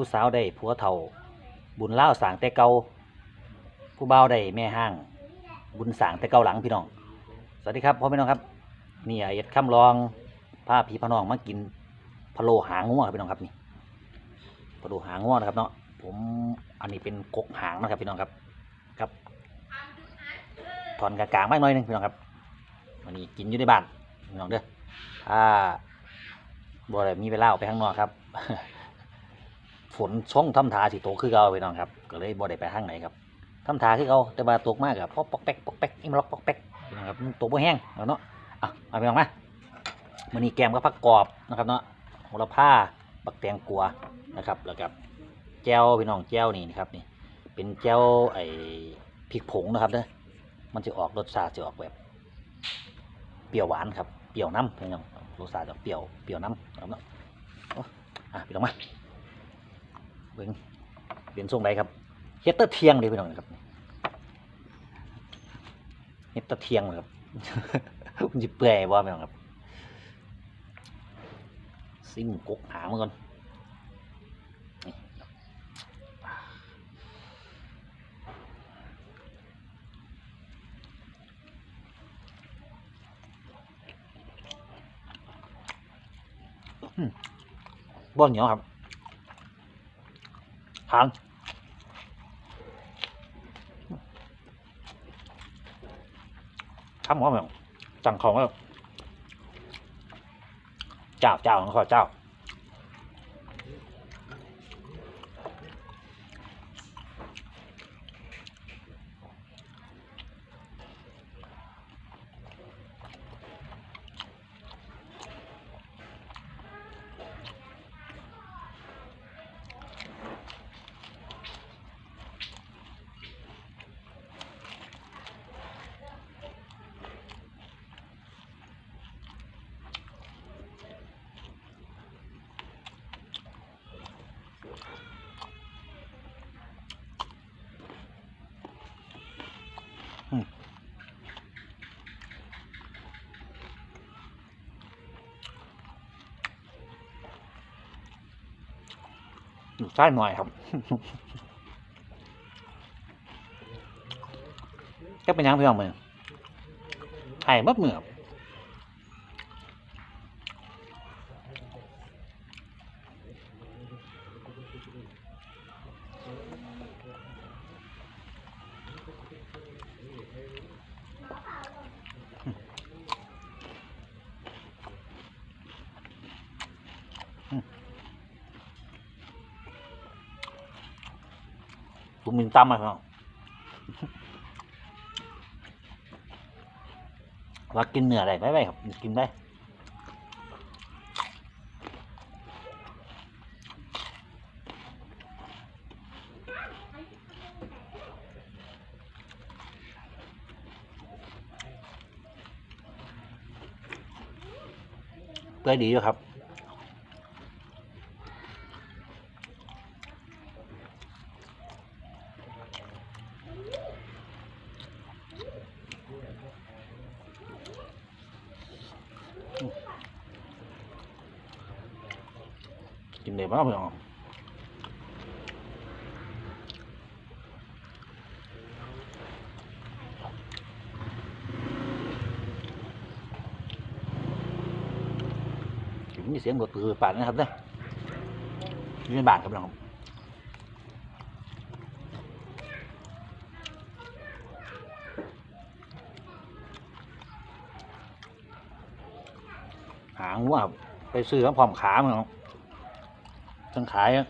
ผู้สาวได้ผัวเฒ่า บุญเล่าสางแต่เก่าผู้บ่าวได้แม่ห้าง บุญสางแต่เก่าหลังพี่น้อง สวัสดีครับพ่อพี่น้องครับนี่ไอ้เอ็ดคำลองพาพี่พน้องมากินพะโลหางงัวครับพี่น้องครับนี่พะโลหางงัวนะครับเนาะผมอันนี้เป็นกกหางนะครับพี่น้องครับครับถอนกลางๆมากหน่อยหนึงพี่น้องครับวันนี้กินอยู่ในบ้านพี่น้องเด้อถ้าบ่ได้มีเวลาออกไปข้างนอกครับ ฝนช่องทำทาสิโตกคือเก่าพี่น้องครับ ก็เลยบ่ได้ไปทางไหนครับทำทาคือเก่าแต่ว่าตกมากครับเพราะปอกแป๊กปอกแป๊กอีมล็อกปอกแป๊กน้องครับมันตกบ่แห้งแล้วเนาะอะมาพี่น้องมามันนี้แกมกับผักกรอบนะครับเนาะโหระพาบักแตงกัวนะครับ แล้วกับแจ้วพี่น้องแจ้วนี่นะครับนี่ เป็นแจ้วไอ้พริกผงนะครับเด้อมันจะออกรสชาติจะออกแบบเปรี้ยวหวานครับ เปรี้ยวน้ำพี่น้องรสชาติจะเปรี้ยว เปรี้ยวน้ำนะครับเนาะอ้อะพี่น้องมา เบิ่งเปลี่ยนทรงไรครับเฮ็ดแตะเทียงเลยพี่น้องนะครับเฮ็ดแตะเทียงเลยครับมันจะเปื่อยบ่พี่น้องครับซิมกกหางมันก่อนนี่อืมบ่เหนียวครับ หานทำเขาแบบสั่งของแล้วเจ้าเจ้าของข้าเจ้า ใช่หน่อยครับก็เป็นยังเพื่อนมือไข่มัดมือครับ ผมมินตั้มมาครับว่ากินเนื้ออะไรไม่ไหวครับ กินได้เปื่อยดีอยู่ครับ กินได้บ้างเพื่อนมีเสียงรถตือป่านนะครับนี่ยอยู่ในบานครับน้องหางว่าไปซื้อพร้อมขาเหมั้งครับ ทั้งขายอะ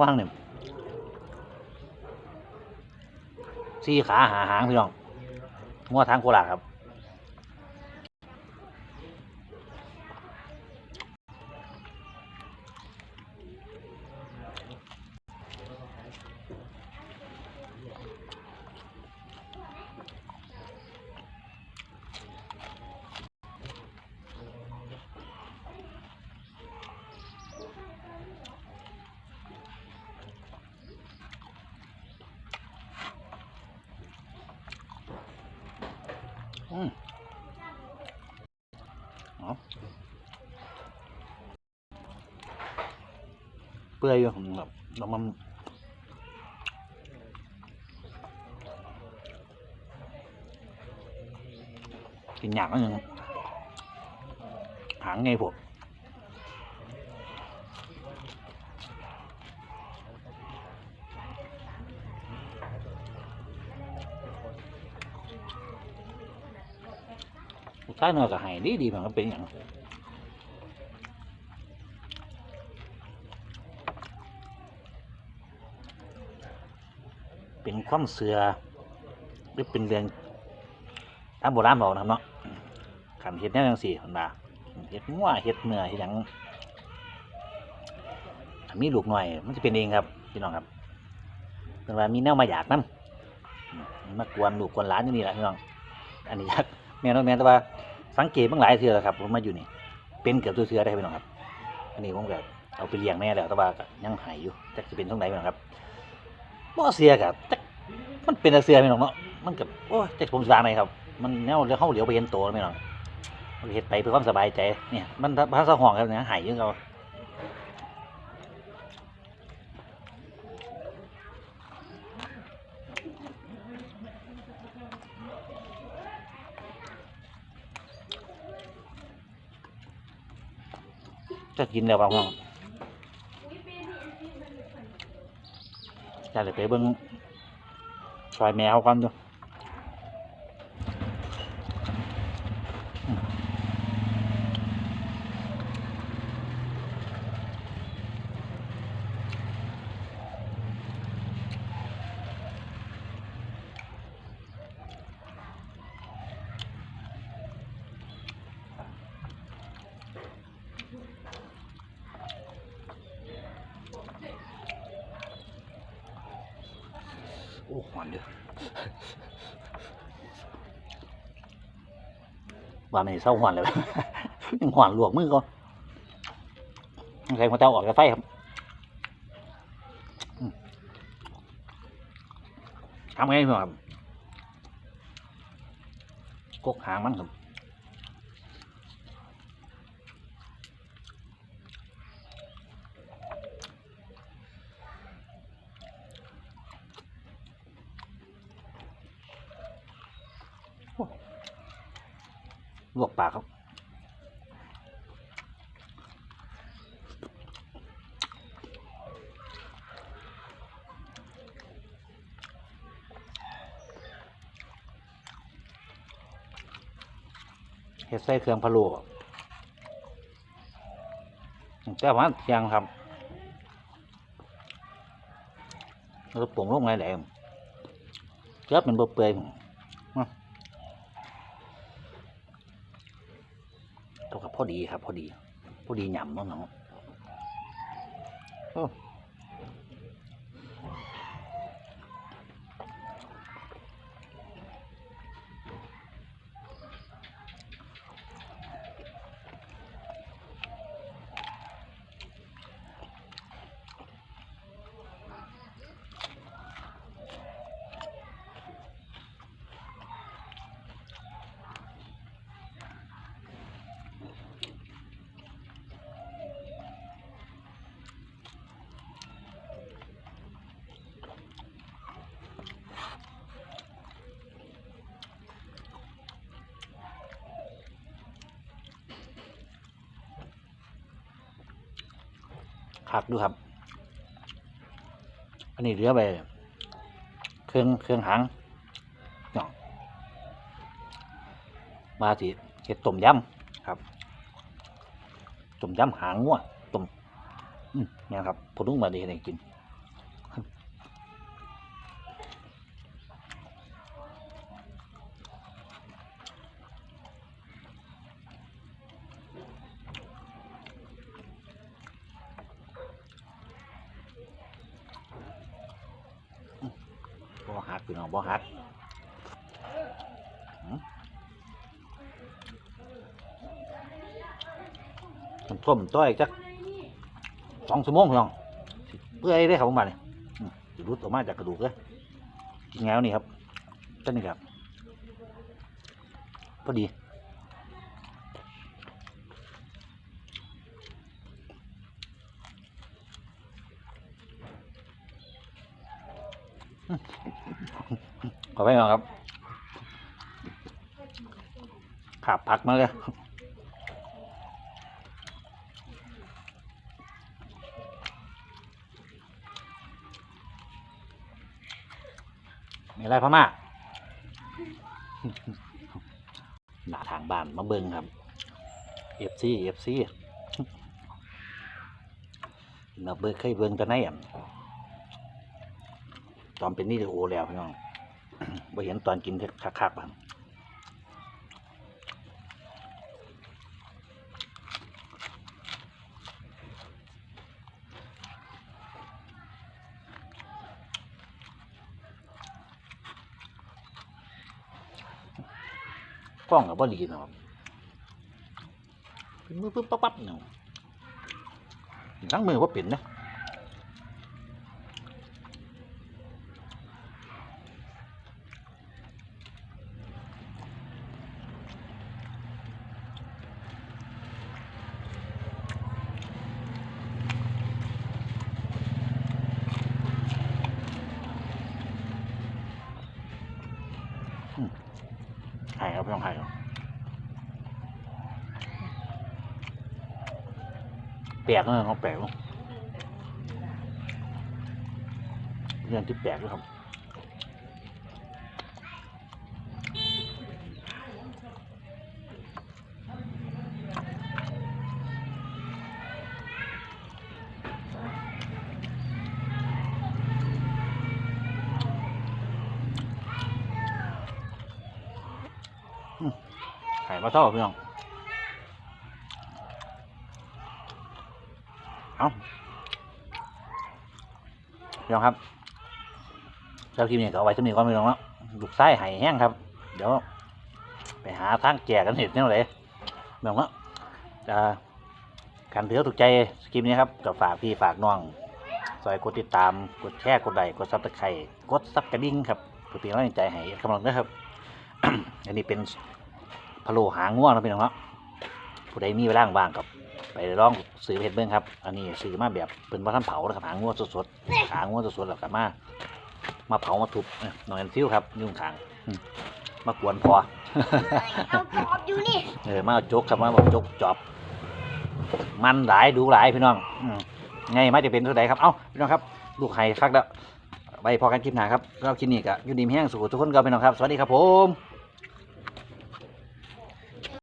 ว่างเนี่ยสี่ขาหาหางพี่น้องง้อทางโคราชครับอืมเอา เปื่อยอยู่แบบแล้วมันกินหยางก็ยังหางไงพวกใต้เนื้อกับไห้ดีดีมันก็เป็นอย่าง เป็น ความเสือหรือเป็นเรื่องตามโบราณบอกนะครับเนาะขันเห็ดแนวจังสี่คนมาเห็ดงัวเห็ดเนื้อเห็ดหยังมีลูกหน่อย มันจะเป็นเองครับพี่น้องครับเป็นว่ามีแนวมาอยากนั่มากวนลูกกวนหลานอยู่นี่แหละพี่น้อง อันนี้ยักแม่น้องแม่แต่ว่าสังเกตบ้างหลายเสือแล้วครับผมมาอยู่นี่ เป็นเกือบตัวเสือได้พี่น้องครับ อันนี้ผมแบบเอาไปเลี้ยงแม่แล้วแต่ว่ายังหายอยู่จักจะเป็นตรงไหนพี่น้องครับบ่เสียกับจัก มันเป็นต่เสียไม่หรอกเนาะมันกับโอ้ยจักผมสิว่าไงครับ มันแนวเดี๋ยวเฮาเหลียวไปเห็นตัวไม่หรอกเฮ็ดไปเพื่อความสบายใจเนี่ยมันภาษาห้องครับเนี่ยหายอยู่เขาจะกินแล้วเปล่าห้องจะเลยไปเบิ่ง ซอยแมวก่อนดู โอ้หอนเด้อว่าไม่เศร้าหอนเลยยังหอนลวกมือก่อนใส่หัวเตาออกจากไฟครับอืมทำไงพี่น้องครับกกหางมันครับ ลวกปากครับเฮ็ดใส่เครื่องพะโล้แต่ว่าเทียงครับแล้วปรุงลงไงแหนๆเกือบเป็นบ่เปื่อยมาเท่ากับ พอดีครับ พอดี พอดีหยำเนาะเคักดูครับ อันนี้เหลือไปเครื่องเครื่องหางเนาะมาสิเห็ดต้มยำครับต้มยำหางงัวต้มอืมนี่ครับผมต้งมาดีให้กิน ต้องท่วมต้อยจักสองชั่วโมงลองเพื่อให้ได้ครับผมมาเนี่ยจะรุดออกมาจากกระดูกเลยกินแล้วนี่ครับต้นนี่ครับพอดีขอไปหน่อยครับขับพักมาเลย อะไรพม่าหน้าทางบ้านมาเบิงครับเอฟซีเอฟซีเราเบิ่งเคยเบิงแต่ไหนอะตอนเป็นนี่โอแล้วพี่น้องบ่เห็นตอนกินคักๆบ้าง กล้องกับบ่ดีเนาะเป็นมือปึ๊บปั๊บปั๊บเนาะทั้งมือว่าเป็นนะ หายครับพี่น้องหายครับแปลกเลยเขาแปลกเนอะเรื่องที่แปลกด้วยครับ มาเท่าพี่น้องเอาพี่น้องครับเจ้าคลิปนี้ก็เอาไว้สำนีก่อนพี่น้องเนาะลูกไส้หายแห้งครับ เดี๋ยว ไปหาทางแจกกันเห็ดเนี่ยเลยพี่น้องเนาะจะการถือถูกใจคลิปนี้ครับกับฝากพี่ฝากน้องซอยกดติดตามกดแชร์กดไลค์กดซับสไครต์กดซับกระดิ่งครับเพื่อเป็นกำลังใจให้กำลังนะครับ อันนี้เป็น พะโล้หางง่วงนะพี่น้องเนาะผู้ใดมีเวลาว่างกับไปลองซื้อไปเห็ดเบิ้งครับ อันนี้ซื้อมาแบบเป็นวัฒนเผาแล้วครับหางง่วงสดๆหางง่วงสดๆแล้วกับมา มาเผามาทุบเอ้ยหน่อยฟิวครับ ยุ่งขางอืมมากวนพอเอากรอบอยู่นี่เออมาเอาจกครับมาบอกจกจอบ มันหลายดูหลายพี่น้องอืมไงมาจะเป็นเท่าไหครับเอ้าพี่น้องครับลูกไห้คักแล้วไปพอกันคลิปหน้าครับเราคลิปนี้ก็อยู่ดีมีแห้งสุขทุกคนก็พี่น้องครับ สวัสดีครับผม